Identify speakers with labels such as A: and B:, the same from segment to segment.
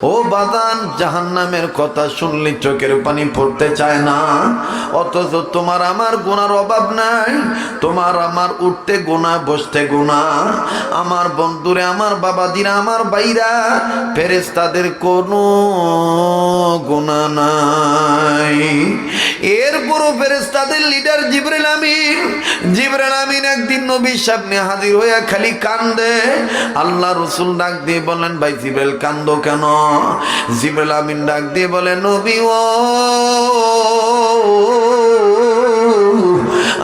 A: ও বাদান, জাহান্নামের কথা শুনলে চোখের পানি পড়তে চায় না। অথচ তোমার আমার গুনার অভাব নাই, তোমার আমার উঠতে গুণা বসতে গুণা আমার বন্ধুরে, আমার বাবাদিরা, আমার বাইরা ফেরেস্তাদের কোনো গুণা নাই। এরপরও ফেরেস্তাদের লিডার জিবরেল আমিন জিবরেল আমিন একদিন নবীর সামনে হাজির হইয়া খালি কান্দে। আল্লাহ রসুল ডাক দিয়ে বলেন ভাই জিবরেল, কান্দো কেন? জিবরেল আমিন ডাক দিয়ে বলে নবী ও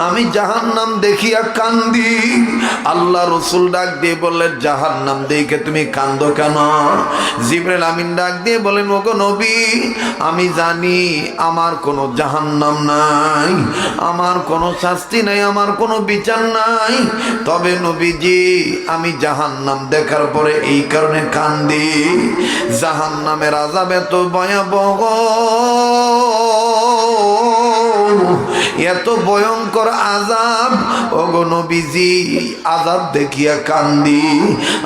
A: আমি জাহান্নাম দেখিয়া কান্দি। আল্লাহ রসুল ডাক দিয়ে বললেন জাহান নাম দেখে তুমি কান্দ কেন? জিবরেল আমিন ডাক দিয়ে বলেন ওগো নবী, আমি জানি আমার কোনো জাহান্নাম নাই, আমার কোনো শাস্তি নাই, আমার কোনো বিচার নাই। তবে নবীজি, আমি জাহান নাম দেখার পরে এই কারণে কান্দি। জাহান্নামের আজাব এত ভয়াবহ। এত ভয়ঙ্কর আজাব ওগো নবীজি আজাব দেখিয়া কান্দি,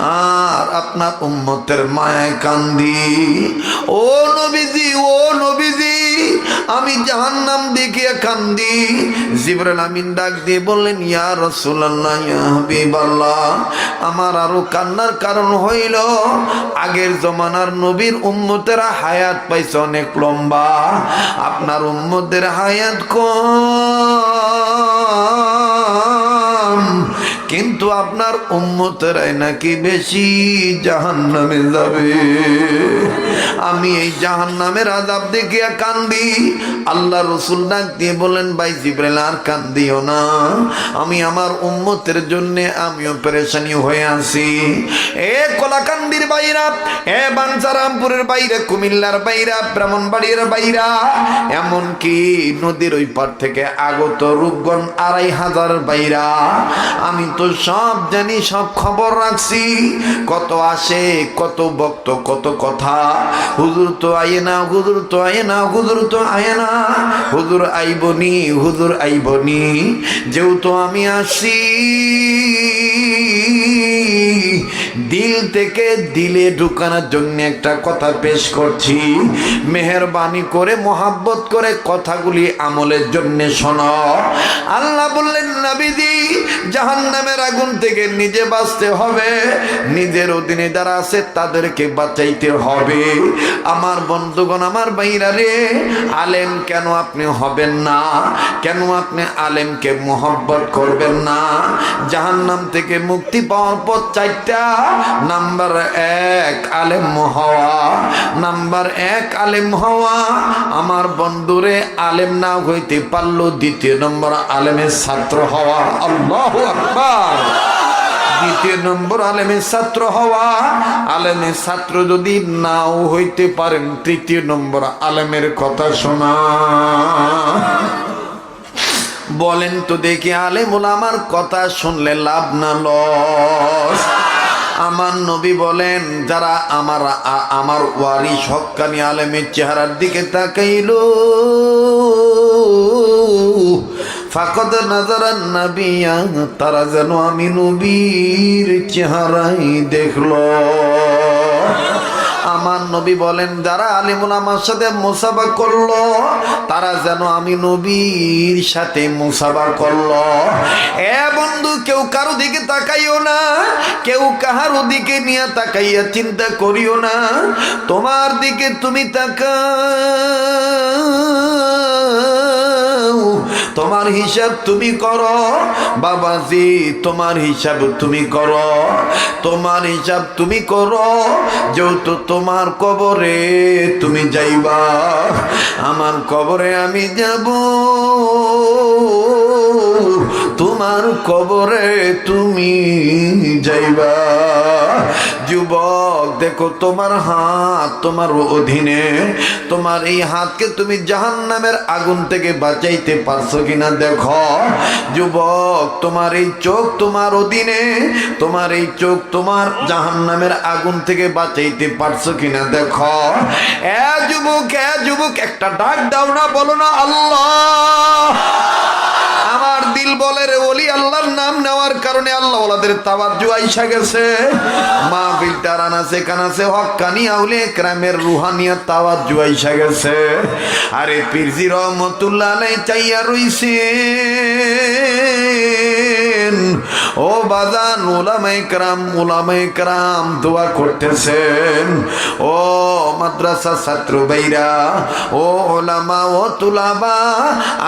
A: আর আপনার উম্মতের মায়ায় কান্দি। ও নবীজি ও নবীজি আমি জাহান্নাম দেখিয়া কান্দি। জিবরাল আমিন ডাক দিয়ে বললেন, ইয়া রসুল্লাহ ইয়া হাবিবাল্লাহ। আমার আরও কান্নার কারণ হইল, আগের জমানার নবীর উম্মতেরা হায়াত পাইছে অনেক লম্বা। আপনার উম্মতের হায়াত কম। কিন্তু আপনার উম্মতেরাই নাকি বেশি জাহান নামে যাবে। আমি এই জাহান নামের আজাব দেখিয়া কান্দি। আল্লাহ রসুল ডাক দিয়ে বলেন, ভাই জিব্রেল আর কান্দিও না। আমি আমার উম্মতের জন্য আমিও পেরেশানি হয়ে আছি। এ কলাকান্দির বাইরা, এ বাঞ্চারামপুরের বাইরে, কুমিল্লার বাইরা ব্রাহ্মণবাড়ির বাইরা, এমনকি নদীর ওই পার থেকে আগত রূপগণ আড়াই হাজার বাইরা। আমি তো সব জানি, সব খবর রাখছি। কত আসে, কত বক্ত কত কথা। হুজুর তো আয়ে না, হুজুর তো আয়ে না, হুজুর তো আয়ে না। হুজুর আইবনি হুজুর আইবনি, যেহেতু আমি আসি। দিল থেকে দিলে ঢুকানোর জন্য একটা কথা পেশ করছি। মেহরবানি করে, মোহাব্বত করে কথাগুলি আমলের জন্য শোনো। আল্লাহ বললেন নাবিদি জাহান্নামের আগুন থেকে নিজে বাঁচতে হবে। নিজের অধীনে যারা আছে তাদেরকে বাঁচাইতে হবে। আমার বন্ধুগণ, আমার বাইরা রে, আলেম কেন আপনি হবেন না? কেন আপনি আলেমকে মোহব্বত করবেন না? জাহান্নাম থেকে মুক্তি পাওয়ার পর চারটা নাম্বার এক আলেম হওয়া, নাম্বার এক আলেম হওয়া। আমার বন্ধুরে আলেম না হইতে পারল দ্বিতীয় নম্বর আলেমের ছাত্র হওয়া। আল্লাহ আকবার। দ্বিতীয় নম্বর আলেমের ছাত্র হওয়া। আলেমের ছাত্র যদি নাও হইতে পারেন, তৃতীয় নম্বর আলেমের কথা শোনা। বলেন তো দেখি আলেমুল আমার কথা শুনলে লাভ না লস। আমার নবী বলেন, যারা আমার আমার ওয়ারি হক্কানি আলেমের চেহারার দিকে তাকাইল, ফাকদ নাজারান নাবিয়া, তারা যেন আমি নবীর চেহারাই দেখল। আমার নবী বলেন, যারা আলিমুল আমার সাথে মুসাফা করল, তারা যেন আমি নবীর সাথে মুসাফা করল। এ বন্ধু, কেউ কারও দিকে তাকাইও না, কেউ কাহার দিকে নিয়ে তাকাইয়া চিন্তা করিও না। তোমার দিকে তুমি তাকাও। তোমার হিসাব তুমি করো। বাবাজি, তোমার হিসাব তুমি করো। তোমার হিসাব তুমি করো। যেহেতু তোমার কবরে তুমি যাইবা, আমার কবরে আমি যাব। তোমার কবরে তুমি যাইবা। যুবক, দেখো তোমার হাত তোমার অধীনে। তোমার এই হাতকে তুমি জাহান্নামের আগুন থেকে বাঁচাইতে পারছ কিনা দেখো। যুবক, তোমার এই চোখ তোমার অধীনে। তোমার এই চোখ তোমার জাহান্নামের আগুন থেকে বাঁচাইতে পারছ কিনা দেখো। এ যুবক এ যুবক, একটা ডাক দাও না, বলো না, আল্লাহ। আমার বলে রে ওলি, আল্লাহর নাম নেওয়ার কারণে আল্লাহ ওলাদের তাবাজ্জু আইসা গেছে। মা বিলটার আনাছে কানাছে হক্কানি আউলে ক্রামের রুহানিয়া তাবাজ্জু আইসা গেছে। আরে পীরজি রহমতুল্লাহ চাইয়া রইছে। বাজান ওলামাই কারাম ওলামাই কারাম দোয়া করতেছেন। ও মাদ্রাসা ছাত্র ভাইরা ও ওলামা, ও তুলাবা,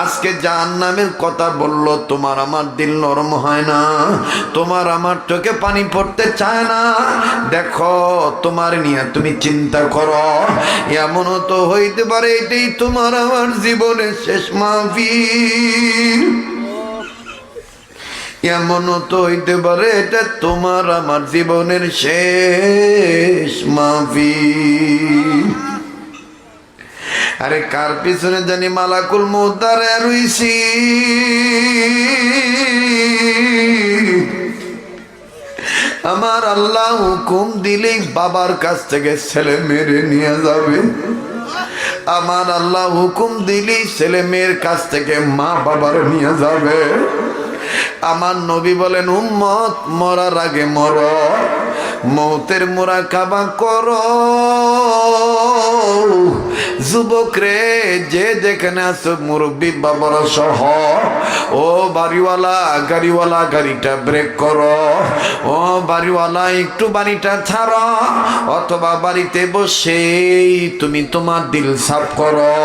A: আজকে জান নামের কথা বলল, তোমার আমার দিল নরম হয় না, তোমার আমার চোখে পানি পড়তে চায় না। দেখো, তোমার নিয়ে তুমি চিন্তা করো, এমনও তো হইতে পারে এটাই তোমার আমার জীবনের শেষ মাহফিল। এমনও তো হইতে পারে, এটা তোমার আমার জীবনের শেষ মাফি আরে কার পিছনে জানি মালাকুল মুদারে রইছি? আমার আল্লাহ হুকুম দিলেই বাবার কাছ থেকে ছেলে মেরে নিয়ে যাবে। আমার আল্লাহ হুকুম দিলেই ছেলে মেয়ের কাছ থেকে মা বাবার নিয়ে যাবে। আমার নবী বলেন, উম্মত, মরার আগে মর, মৌতের মোরা কাবা কর। যুবক রে, যে যেখানে আছে, মুরব্বী, বাবার সহ, ও বাড়িওয়ালা, গাড়িওয়ালা, গাড়িটা ব্রেক করো। ও বাড়িওয়ালা, একটু বাড়িটা ছাড়ো, অথবা বাড়িতে বসেই তুমি তোমার দিল সাফ করো।